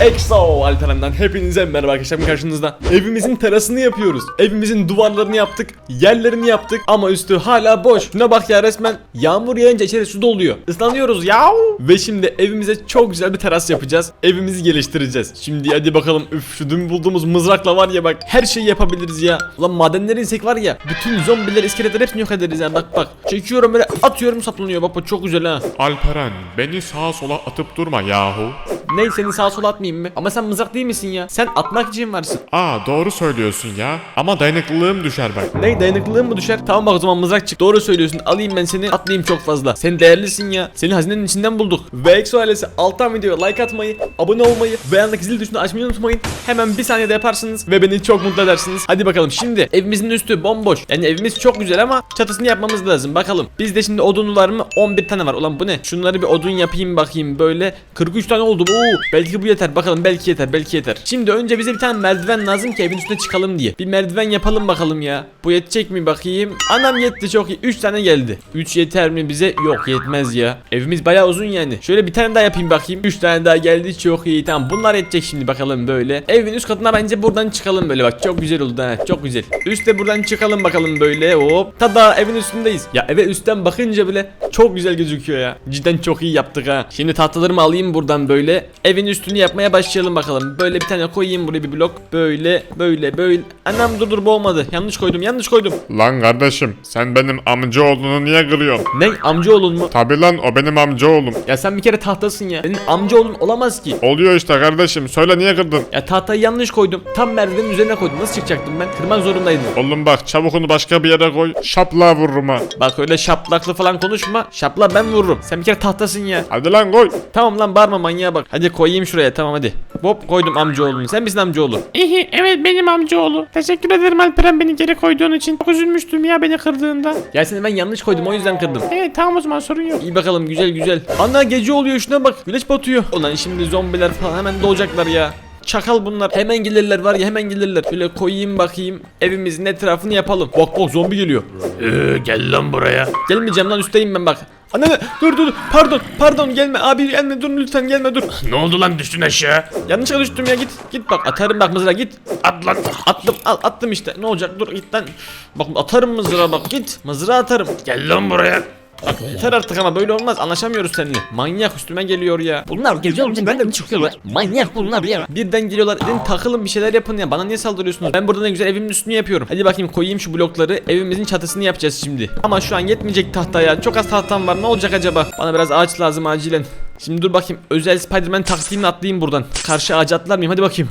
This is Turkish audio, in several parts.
EXO Alperen'den hepinize merhaba arkadaşlar karşınızda. Evimizin terasını yapıyoruz. Evimizin duvarlarını yaptık, yerlerini yaptık ama üstü hala boş. Şuna bak ya resmen yağmur yağınca içeri su doluyor. Islanıyoruz ya. Ve şimdi evimize çok güzel bir teras yapacağız. Evimizi geliştireceğiz. Şimdi hadi bakalım üf şu dün bulduğumuz mızrakla var ya bak her şeyi yapabiliriz ya. Ulan madenleri insek var ya bütün zombiler iskeletler hepsini yok ederiz ya bak bak. Çekiyorum böyle atıyorum saplanıyor baba çok güzel ha. Alperen beni sağa sola atıp durma yahu. Ney seni sağa sola atmayayım mı? Ama sen mızrak değil misin ya? Sen atmak için varsın. Aa doğru söylüyorsun ya. Ama dayanıklılığım düşer bak. Ne dayanıklılığın mı düşer? Tamam bak o zaman mızrak çık. Doğru söylüyorsun. Alayım ben seni. Atlayayım çok fazla. Sen değerlisin ya. Seni hazinenin içinden bulduk. Exo ailesi alttan videoya like atmayı, abone olmayı ve yanındaki zil tuşunu açmayı unutmayın. Hemen bir saniyede yaparsınız ve beni çok mutlu edersiniz. Hadi bakalım şimdi evimizin üstü bomboş. Yani evimiz çok güzel ama çatısını yapmamız lazım. Bakalım. Bizde şimdi odunlar mı? 11 tane var. Ulan bu ne? Şunları bir odun yapayım bakayım böyle. 43 tane oldu. Belki bu yeter. Bakalım belki yeter. Belki yeter. Şimdi önce bize bir tane merdiven lazım ki evin üstüne çıkalım diye. Bir merdiven yapalım bakalım ya. Bu yetecek mi bakayım? Anam yetti çok iyi. 3 tane geldi. 3 yeter mi bize? Yok yetmez ya. Evimiz bayağı uzun yani. Şöyle bir tane daha yapayım bakayım. 3 tane daha geldi. Çok iyi. Tamam bunlar yetecek şimdi bakalım böyle. Evin üst katına bence buradan çıkalım böyle bak. Çok güzel oldu ha. Çok güzel. Üste buradan çıkalım bakalım böyle. Hop. Tada evin üstündeyiz. Ya eve üstten bakınca bile çok güzel gözüküyor ya. Cidden çok iyi yaptık ha. Şimdi tahtalarımı alayım buradan böyle. Evin üstünü yapmaya başlayalım bakalım. Böyle bir tane koyayım buraya bir blok. Böyle böyle böyle. Anam dur dur bu olmadı. Yanlış koydum yanlış koydum. Lan kardeşim sen benim amcaoğlunu niye kırıyorsun? Ne amcaoğlun mu? Tabi lan o benim amcaoğlum. Ya sen bir kere tahtasın ya. Senin amcaoğlun olamaz ki. Oluyor işte kardeşim söyle niye kırdın? Ya tahtayı yanlış koydum. Tam merdivenin üzerine koydum. Nasıl çıkacaktım ben? Kırmak zorundaydım. Oğlum bak çabuk onu başka bir yere koy. Şapla vururum ha. Bak öyle şaplaklı falan konuşma. Şapla ben vururum. Sen bir kere tahtasın ya. Hadi lan koy. Tamam lan bağırma manyağa bak. Hadi koyayım şuraya tamam hadi. Hop koydum amcaoğlunu. Sen misin amcaoğlu? İyi, evet benim amcaoğlu. Teşekkür ederim Alperen beni geri koyduğun için. Çok üzülmüştüm ya beni kırdığında. Ya seni ben yanlış koydum o yüzden kırdım. Evet tamam o zaman sorun yok. İyi bakalım güzel güzel. Ana gece oluyor şuna bak. Güneş batıyor. Ulan şimdi zombiler falan hemen doğacaklar ya. Çakal bunlar. Hemen gelirler var ya hemen gelirler. Şöyle koyayım bakayım. Evimizin etrafını yapalım. Bak bak zombi geliyor. Ee, gel lan buraya. Gelmeyeceğim lan üstteyim ben bak. Anne ne? dur dur. Pardon pardon gelme abi gelme dur lütfen gelme dur. Ne oldu lan düştün aşağı? Yanlışa düştüm ya git. Git bak atarım bak mızrağı git. At lan. Attım al attım işte. Ne olacak dur git lan. Bak atarım mızrağı bak git. Mızrağı atarım. Gel lan buraya. Bak yeter artık ama böyle olmaz. Anlaşamıyoruz seninle. Manyak üstüme geliyor ya. Bunlar geliyor için benden çıkıyorlar. Manyak bunlar ya. Birden geliyorlar. Edin takılın bir şeyler yapın ya. Bana niye saldırıyorsunuz? Ben burada ne güzel evimin üstünü yapıyorum. Hadi bakayım koyayım şu blokları. Evimizin çatısını yapacağız şimdi. Ama şu an yetmeyecek tahtaya çok az tahtam var. Ne olacak acaba? Bana biraz ağaç lazım acilen. Şimdi dur bakayım. Özel Spiderman taktiğimle atlayayım buradan. Karşı ağaca atlar mıyım? Hadi bakayım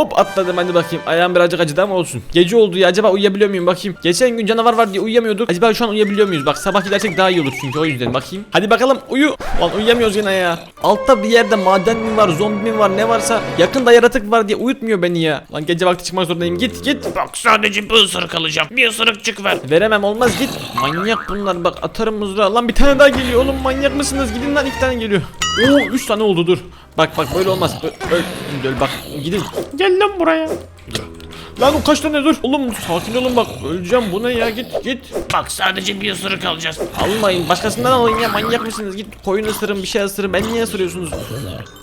Hop atladım hadi bakayım. Ayağım birazcık acıdı ama olsun. Gece oldu ya acaba uyuyabiliyor muyum bakayım. Geçen gün canavar var diye uyuyamıyorduk. Acaba şu an uyuyabiliyor muyuz? Bak sabah gidersek daha iyi olur çünkü o yüzden bakayım. Hadi bakalım uyu. Lan uyuyamıyoruz yine ya. Altta bir yerde maden mi var, zombi mi var ne varsa yakında yaratık var diye uyutmuyor beni ya. Lan gece vakti çıkmak zorundayım. Git git. Bak sadece bir ısırık alacağım. Bir ısırıkçık ver. Veremem olmaz git. Manyak bunlar bak atarım mızrağı. Lan bir tane daha geliyor oğlum manyak mısınız? Gidin lan iki tane geliyor. Oo üç tane oldu dur. Bak bak böyle olmaz. Ö- öl- öl- bak gidin. Gel lan buraya. Lan o kaç tane dur. Oğlum sakin olun bak. Öleceğim. Bu ne ya? Git git. Bak sadece bir ısırık alacağız. Almayın. Başkasından alın ya. Manyak mısınız? Git koyun ısırın bir şey ısırın. Ben niye ısırıyorsunuz?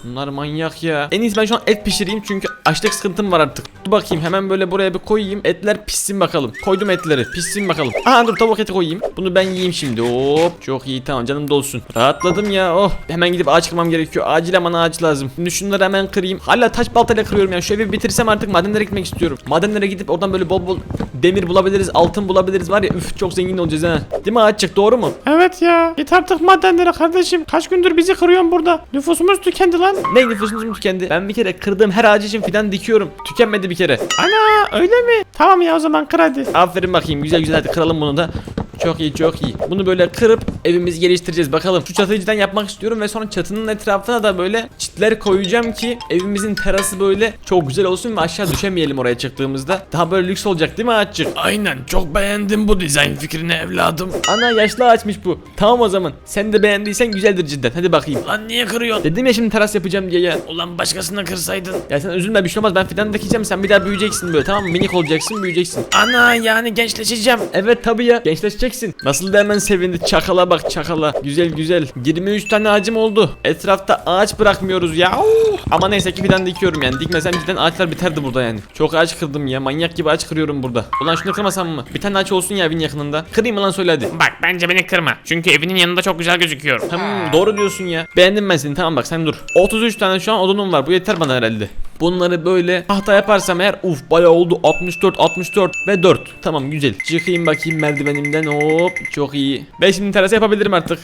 Bunlar manyak ya. En iyisi ben şu an et pişireyim çünkü açlık sıkıntım var artık. Dur bakayım. Hemen böyle buraya bir koyayım. Etler pişsin bakalım. Koydum etleri. Pişsin bakalım. Aha dur. Tavuk eti koyayım. Bunu ben yiyeyim şimdi. Hop. Çok iyi. Tamam canım dolsun. Rahatladım ya. Oh. Hemen gidip ağaç kırmam gerekiyor. Acilen bana ağaç lazım. Şimdi şunları hemen kırayım. Hala taş baltayla kırıyorum ya. Şu evi bitirsem artık madenlere gitmek istiyorum Madenlere gidip oradan böyle bol bol demir bulabiliriz altın bulabiliriz var ya üf çok zengin olacağız ha Değil mi ağaççık doğru mu? Evet ya. Git artık madenlere kardeşim. Kaç gündür bizi kırıyorsun burada. Nüfusumuz tükendi lan. Ne nüfusumuz mu tükendi? Ben bir kere kırdığım her ağacı için fidan dikiyorum. Tükenmedi bir kere. Ana öyle mi? Tamam ya o zaman kır hadi. Aferin bakayım güzel güzel hadi kıralım bunu da. Çok iyi çok iyi. Bunu böyle kırıp evimizi geliştireceğiz. Bakalım şu çatıyı cidden yapmak istiyorum ve sonra çatının etrafına da böyle çitler koyacağım ki evimizin terası böyle çok güzel olsun ve aşağı düşemeyelim oraya çıktığımızda. Daha böyle lüks olacak değil mi ağaççık? Aynen çok beğendim bu dizayn fikrini evladım. Ana yaşlı ağaçmış bu. Tamam o zaman. Sen de beğendiysen güzeldir cidden. Hadi bakayım. Lan niye kırıyorsun? Dedim ya şimdi teras yapacağım diye ya. Ulan başkasına kırsaydın. Ya sen üzülme bir şey olmaz. Ben fidan dikeceğim. Sen bir daha büyüyeceksin böyle tamam mı? Minik olacaksın büyüyeceksin. Ana yani gençleşeceğim. Evet tabii ya. Gençleşeceksin öleceksin. Nasıl da hemen sevindi. Çakala bak çakala. Güzel güzel. 23 tane ağacım oldu. Etrafta ağaç bırakmıyoruz ya. Ama neyse ki fidan dikiyorum yani. Dikmesem cidden ağaçlar biterdi burada yani. Çok ağaç kırdım ya. Manyak gibi ağaç kırıyorum burada. Ulan şunu kırmasam mı? Bir tane ağaç olsun ya evin yakınında. Kırayım mı lan söyle hadi. Bak bence beni kırma. Çünkü evinin yanında çok güzel gözüküyor. Hmm, doğru diyorsun ya. Beğendim ben seni. Tamam bak sen dur. 33 tane şu an odunum var. Bu yeter bana herhalde. Bunları böyle tahta yaparsam eğer uf bayağı oldu. 64 64 ve 4 tamam güzel. Çıkayım bakayım merdivenimden hop çok iyi. Ben şimdi terasa yapabilirim artık.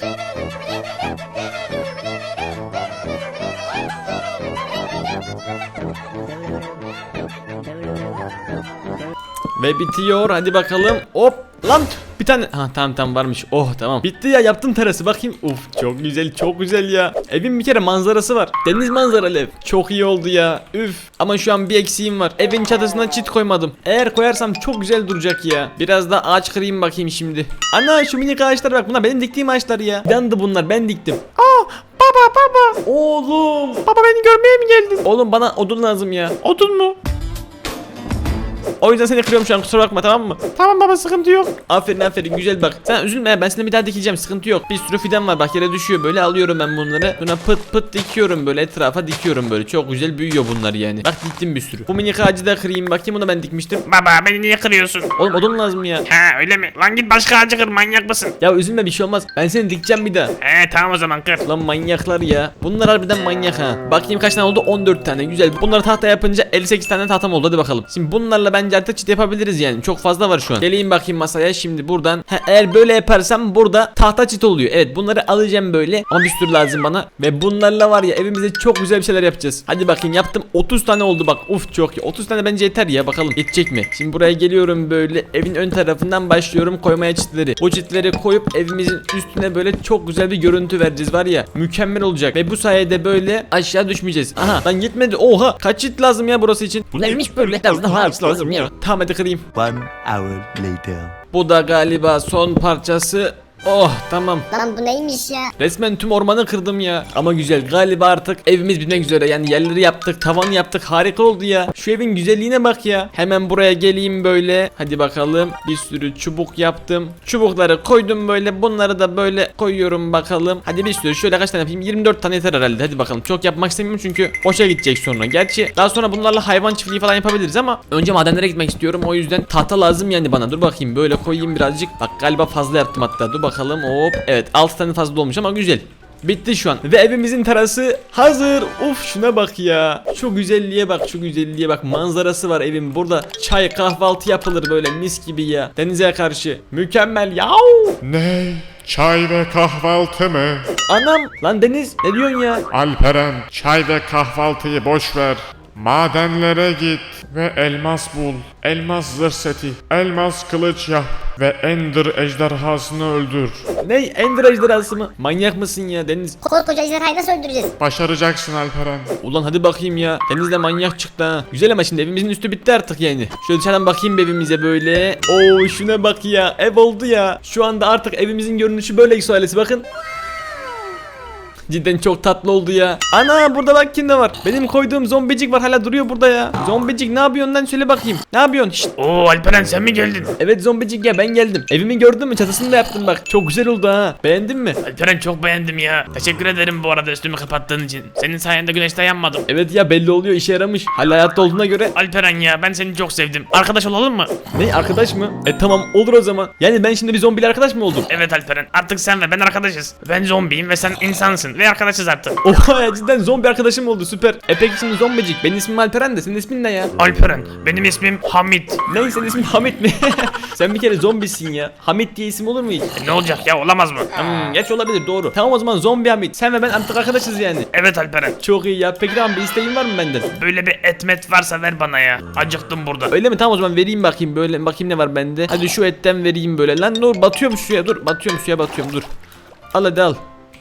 Ve bitiyor. Hadi bakalım. Hop lan bir tane ha tamam tamam varmış. Oh tamam. Bitti ya yaptım terası. Bakayım. Uf çok güzel çok güzel ya. Evin bir kere manzarası var. Deniz manzaralı ev. Çok iyi oldu ya. Üf. Ama şu an bir eksiğim var. Evin çatısına çit koymadım. Eğer koyarsam çok güzel duracak ya. Biraz da ağaç kırayım bakayım şimdi. Ana şu minik ağaçlar bak. Bunlar benim diktiğim ağaçlar ya. Fidandı bunlar. Ben diktim. Aa baba baba. oğlum. Baba beni görmeye mi geldin? oğlum bana odun lazım ya. Odun mu? O yüzden seni kırıyorum şu an kusura bakma tamam mı Tamam baba sıkıntı yok. Aferin aferin güzel bak. Sen üzülme ya, ben seni bir daha dikeceğim sıkıntı yok. Bir sürü fidan var bak yere düşüyor böyle alıyorum ben bunları. Sonra pıt pıt dikiyorum böyle etrafa dikiyorum böyle. Çok güzel büyüyor bunlar yani. Bak diktim bir sürü. Bu minik ağacı da kırayım bakayım bunu ben dikmiştim. Baba beni niye kırıyorsun? Oğlum odun lazım ya. Ha öyle mi? Lan git başka ağacı kır manyak mısın? Ya üzülme bir şey olmaz. Ben seni dikeceğim bir daha. He tamam o zaman kır. Lan manyaklar ya. Bunlar harbiden manyak ha. Bakayım kaç tane oldu? 14 tane. Güzel. Bunları tahta yapınca 58 tane tahtam oldu. Hadi bakalım. Şimdi bunlarla bence artık çit yapabiliriz yani. Çok fazla var şu an. Geleyim bakayım masaya. Şimdi buradan. Ha, eğer böyle yaparsam burada tahta çit oluyor. Evet bunları alacağım böyle. Ama bir sürü lazım bana. Ve bunlarla var ya evimize çok güzel bir şeyler yapacağız. Hadi bakayım yaptım. 30 tane oldu bak. Uf çok iyi. 30 tane bence yeter ya. Bakalım yetecek mi? Şimdi buraya geliyorum böyle. Evin ön tarafından başlıyorum koymaya çitleri. O çitleri koyup evimizin üstüne böyle çok güzel bir görüntü vereceğiz var ya. Mükemmel olacak. Ve bu sayede böyle aşağı düşmeyeceğiz. Aha lan gitmedi. Oha kaç çit lazım ya burası için? Bu neymiş böyle? Lazım ya. Tamam hadi kırayım. One hour later. Bu da galiba son parçası. Oh tamam. Lan bu neymiş ya? Resmen tüm ormanı kırdım ya. Ama güzel galiba artık evimiz bitmek üzere. Yani yerleri yaptık, tavanı yaptık. Harika oldu ya. Şu evin güzelliğine bak ya. Hemen buraya geleyim böyle. Hadi bakalım. Bir sürü çubuk yaptım. Çubukları koydum böyle. Bunları da böyle koyuyorum bakalım. Hadi bir sürü şöyle kaç tane yapayım? 24 tane yeter herhalde. Hadi bakalım. Çok yapmak istemiyorum çünkü boşa gidecek sonra. Gerçi daha sonra bunlarla hayvan çiftliği falan yapabiliriz ama önce madenlere gitmek istiyorum. O yüzden tahta lazım yani bana. Dur bakayım böyle koyayım birazcık. Bak galiba fazla yaptım hatta. Dur bakalım. Hop. Evet 6 tane fazla olmuş ama güzel. Bitti şu an. Ve evimizin terası hazır. Uf şuna bak ya. Şu güzelliğe bak, şu güzelliğe bak. Manzarası var evin. Burada çay, kahvaltı yapılır böyle mis gibi ya. Denize karşı. Mükemmel ya. Ne? Çay ve kahvaltı mı? Anam lan Deniz ne diyorsun ya? Alperen, çay ve kahvaltıyı boş ver. Madenlere git ve elmas bul. Elmas zırh seti, elmas kılıç yap ve Ender ejderhasını öldür. Ne Ender ejderhası mı? Manyak mısın ya Deniz? Koskoca ejderhayı nasıl öldüreceğiz? Başaracaksın Alperen. Ulan hadi bakayım ya. Deniz de manyak çıktı ha. Güzel ama şimdi evimizin üstü bitti artık yani. Şöyle dışarıdan bakayım evimize böyle. Oo şuna bak ya. Ev oldu ya. Şu anda artık evimizin görünüşü böyle ailesi bakın. Cidden çok tatlı oldu ya. Ana burada bak kimde var. Benim koyduğum zombicik var hala duruyor burada ya. Zombicik ne yapıyorsun lan söyle bakayım. Ne yapıyorsun? Şşt. Oo Alperen sen mi geldin? Evet zombicik ya ben geldim. Evimi gördün mü? Çatısını da yaptım bak. Çok güzel oldu ha. Beğendin mi? Alperen çok beğendim ya. Teşekkür ederim bu arada üstümü kapattığın için. Senin sayende güneşte yanmadım. Evet ya belli oluyor işe yaramış. Hala hayatta olduğuna göre Alperen ya ben seni çok sevdim. Arkadaş olalım mı? Ne arkadaş mı? E tamam olur o zaman. Yani ben şimdi bir zombiyle arkadaş mı oldum? Evet Alperen artık sen ve ben arkadaşız. Ben zombiyim ve sen insansın ve arkadaşız artık. Oha ya cidden zombi arkadaşım oldu süper. E peki şimdi zombicik benim ismim Alperen de senin ismin ne ya? Alperen benim ismim Hamit. Ne senin ismin Hamit mi? Sen bir kere zombisin ya. Hamit diye isim olur mu hiç? E, ne olacak ya olamaz mı? Hmm, geç olabilir doğru. Tamam o zaman zombi Hamit. Sen ve ben artık arkadaşız yani. Evet Alperen. Çok iyi ya. Peki tamam bir isteğin var mı benden? Böyle bir etmet varsa ver bana ya. Acıktım burada. Öyle mi? Tamam o zaman vereyim bakayım böyle bakayım ne var bende. Hadi şu etten vereyim böyle. Lan dur batıyorum suya dur. Batıyorum suya batıyorum dur. Al hadi al.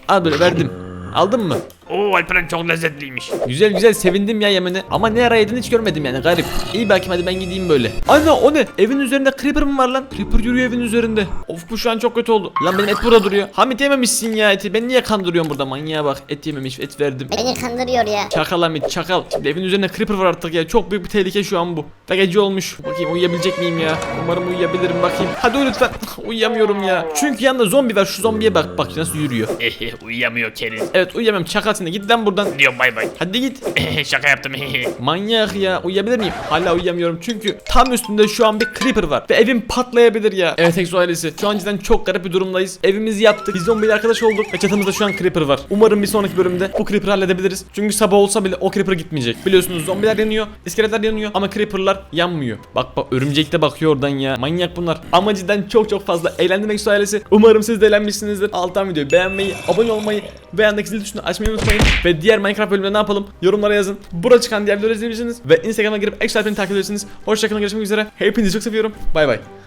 Al böyle verdim. Aldın mı? Oo Alperen çok lezzetliymiş. Güzel güzel sevindim ya yemene ama ne ara yedin hiç görmedim yani garip. İyi bakayım hadi ben gideyim böyle. Ana o ne? Evin üzerinde creeper mı var lan? Creeper yürüyor evin üzerinde. Of bu şu an çok kötü oldu. Lan benim et burada duruyor. Hamit yememişsin ya eti. Ben niye kandırıyorum burada manyağa bak. Et yememiş et verdim. Beni kandırıyor ya. Çakal Hamit çakal. Şimdi evin üzerinde creeper var artık ya. Çok büyük bir tehlike şu an bu. Ve gece olmuş. Bakayım uyuyabilecek miyim ya? Umarım uyuyabilirim bakayım. Hadi uyu lütfen. Uyuyamıyorum ya. Çünkü yanında zombi var. Şu zombiye bak. Bak nasıl yürüyor. Uyuyamıyor keriz. Evet uyuyamam. Çakal de git lan buradan. Diyor bay bay. Hadi git. Şaka yaptım. Manyak ya uyuyabilir miyim? Hala uyuyamıyorum çünkü tam üstünde şu an bir creeper var ve evim patlayabilir ya. Evet Exo ailesi şu an cidden çok garip bir durumdayız. Evimizi yaptık biz zombiyle arkadaş olduk ve çatımızda şu an creeper var. Umarım bir sonraki bölümde bu creeper'ı halledebiliriz. Çünkü sabah olsa bile o creeper gitmeyecek. Biliyorsunuz zombiler yanıyor, iskeletler yanıyor ama creeper'lar yanmıyor. Bak bak örümcek de bakıyor oradan ya. Manyak bunlar. Ama cidden çok çok fazla eğlendim Exo ailesi. Umarım siz de eğlenmişsinizdir. Alttan videoyu beğenmeyi, abone olmayı ve yandaki zil tuşunu açmayı unutmayın. Ve diğer Minecraft bölümünde ne yapalım? Yorumlara yazın. Burada çıkan diğer videoları izleyebilirsiniz. Ve Instagram'a girip Alper'i takip edebilirsiniz. Hoşçakalın görüşmek üzere. Hepinizi çok seviyorum. Bay bay.